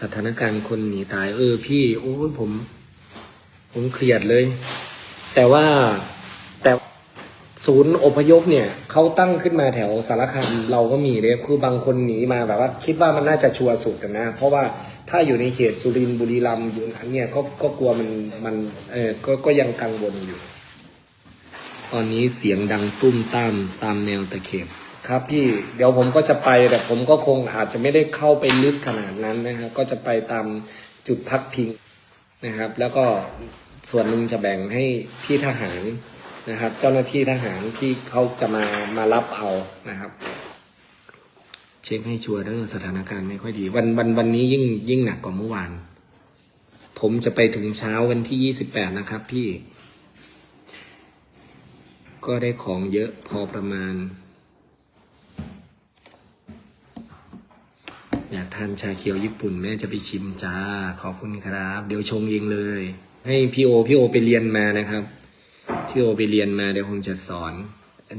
สถานการณ์คนหนีตายเออพี่โอ้ผม ผมเครียดเลย แต่ว่าแต่ศูนย์อพยพเนี่ยเขาตั้งขึ้นมาแถวสารคามเราก็มีเลยคือบางคนหนีมาแบบว่า คิดว่ามันน่าจะชัวร์สุดนะ เพราะว่าถ้าอยู่ในเขตสุรินทร์บุรีรัมย์อยู่อันเนี้ยก็ก็กลัวมันมันเออก็ก็ยังกังวลอยู่ ตอนนี้เสียงดังตุ้มตามตามแนวตะเข็บ ครับพี่เดี๋ยวผมก็จะไปแต่ผมก็คงอาจจะไม่ได้เข้าไปลึกขนาดนั้นนะครับก็จะไปตามจุดพักพิงนะครับ แล้วก็ส่วนหนึ่งจะแบ่งให้พี่ทหารนะครับ เจ้าหน้าที่ทหารที่เขาจะมามารับเอานะครับ เช็คให้ชัวร์เรื่องสถานการณ์ไม่ค่อยดี วันวันวันนี้ยิ่งยิ่งหนักกว่าเมื่อวาน ผมจะไปถึงเช้าวันที่ยี่สิบแปดนะครับพี่ ก็ได้ของเยอะพอประมาณ อยากทานชาเขียวญี่ปุ่นแม่จะไปชิมจ้า ขอบคุณครับ เดี๋ยวชงเองเลย ให้พี่โอพี่โอไปเรียนมานะครับ พี่โอไปเรียนมาเดี๋ยวคงจะสอน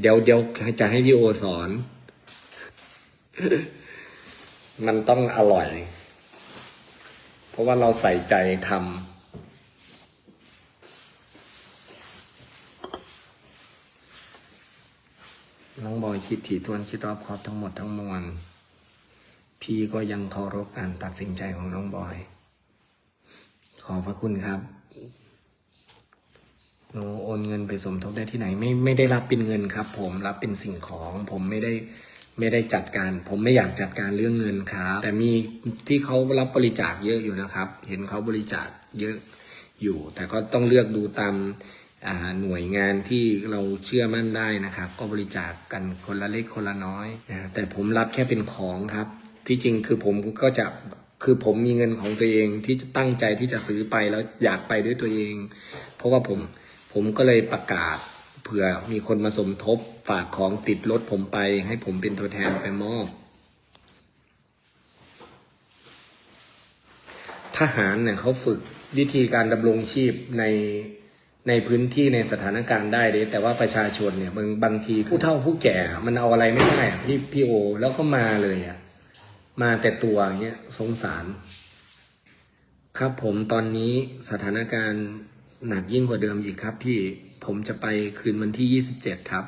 เดี๋ยวเดี๋ยวจะให้พี่โอสอน มันต้องอร่อย เพราะว่าเราใส่ใจทำน้องบอยคิดถี่ทวนคิดรอบครอบทั้งหมดทั้งมวล พี่ก็ยังเคารพการตัดสินใจของน้องบอย ขอบพระคุณครับหนูโอนเงินไปสมทบได้ที่ไหน ไม่ไม่ได้รับเป็นเงินครับ ผมรับเป็นสิ่งของ ผมไม่ได้ไม่ได้จัดการ ผมไม่อยากจัดการเรื่องเงินครับ แต่มีที่เขารับบริจาคเยอะอยู่นะครับ เห็นเขาบริจาคเยอะอยู่ แต่ก็ต้องเลือกดูตามหน่วยงานที่เราเชื่อมั่นได้นะครับ ก็บริจาคกันคนละเล็กคนละน้อยนะแต่ผมรับแค่เป็นของครับ ที่จริงคือผมก็จะคือผมมีเงินของตัวเองที่จะตั้งใจที่จะซื้อไปแล้วอยากไปด้วยตัวเอง เพราะว่าผมผมก็เลยประกาศเผื่อมีคนมาสมทบฝากของติดรถผมไป ให้ผมเป็นตัวแทนไปมอบทหารเนี่ยเขาฝึกวิธีการดำรงชีพในในพื้นที่ในสถานการณ์ได้เลยแต่ว่าประชาชนเนี่ยบางบางทีผู้เฒ่าผู้แก่มันเอาอะไรไม่ได้อะพี่พี่โอ แล้วก็มาเลยอะ มาแต่ตัวเงี้ยสงสาร ครับผมตอนนี้สถานการณ์หนักยิ่งกว่าเดิมอีกครับพี่ผมจะไปคืนวันที่ 27 ครับ